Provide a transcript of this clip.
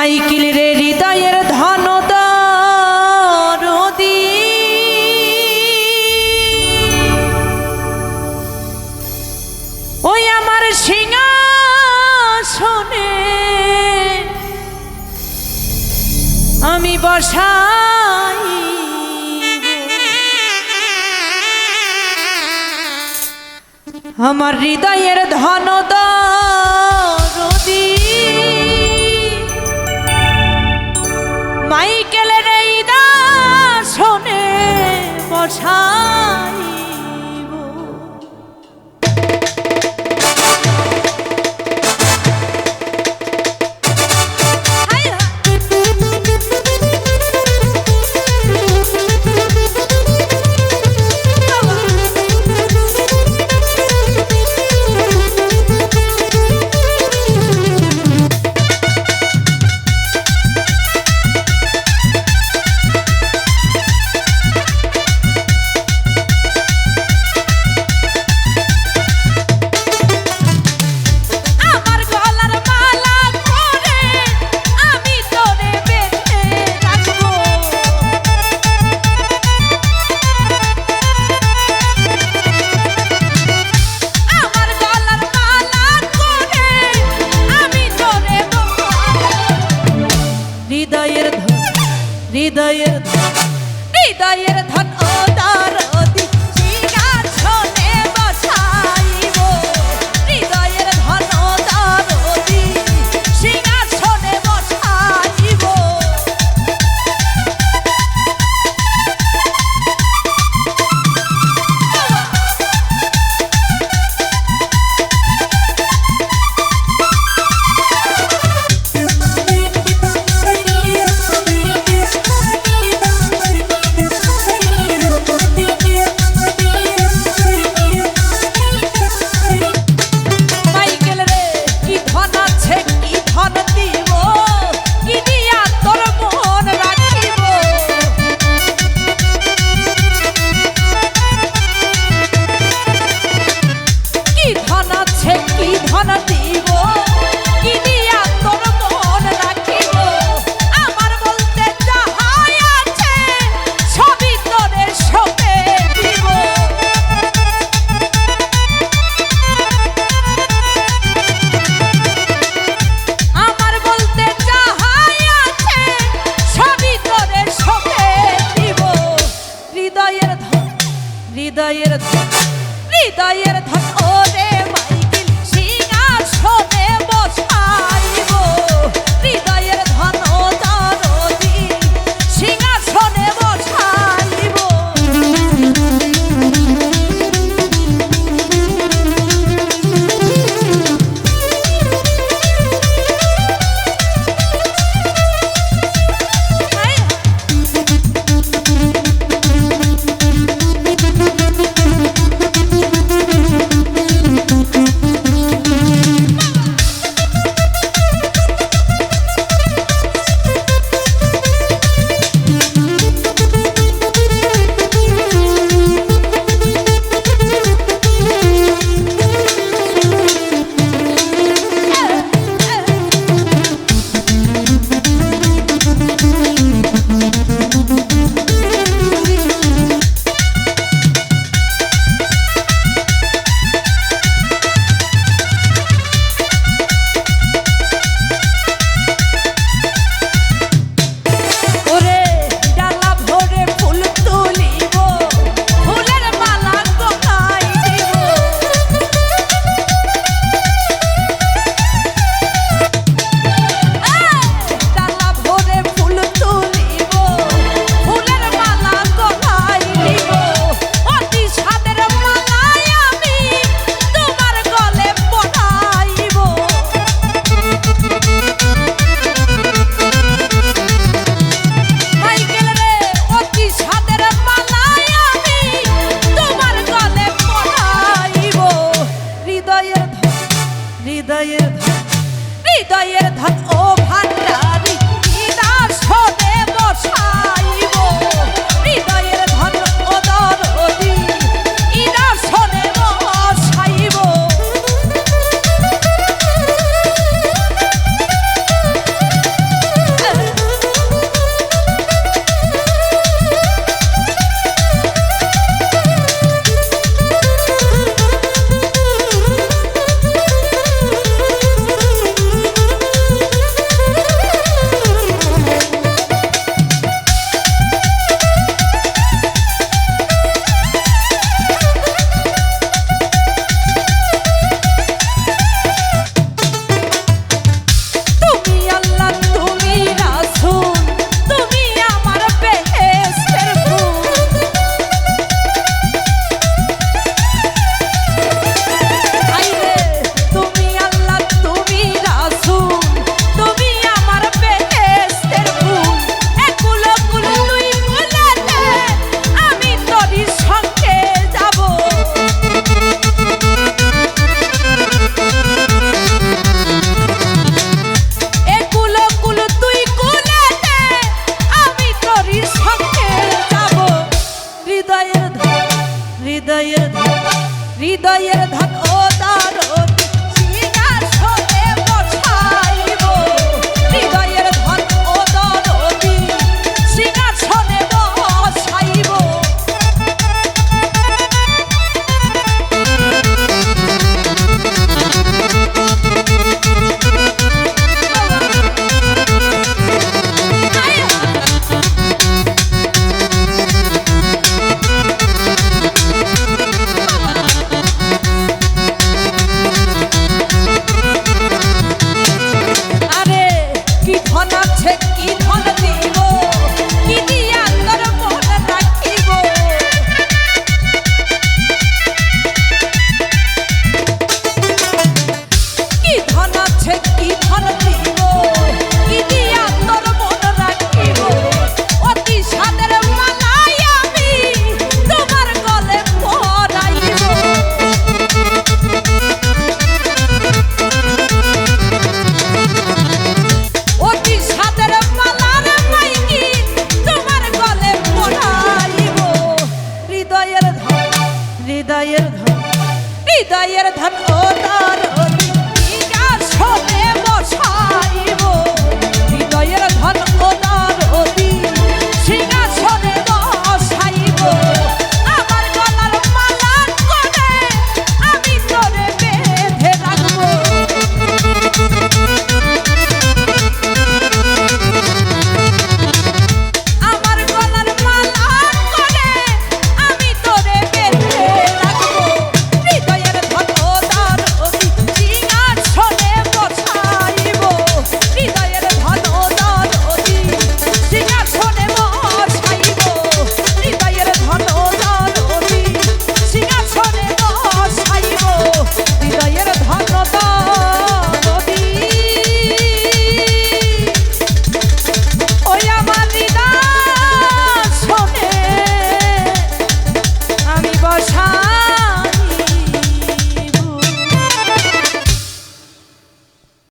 মাইকিল রে হৃদয়ের ধন ওই আমার সিংহাসনে আমি বসাই। আমার হৃদয়ের ধন দা হৃদয়ের হৃদয়ের ধন ও তার Wanna be হৃদয়ের ধন হৃদয়ের ধন ওর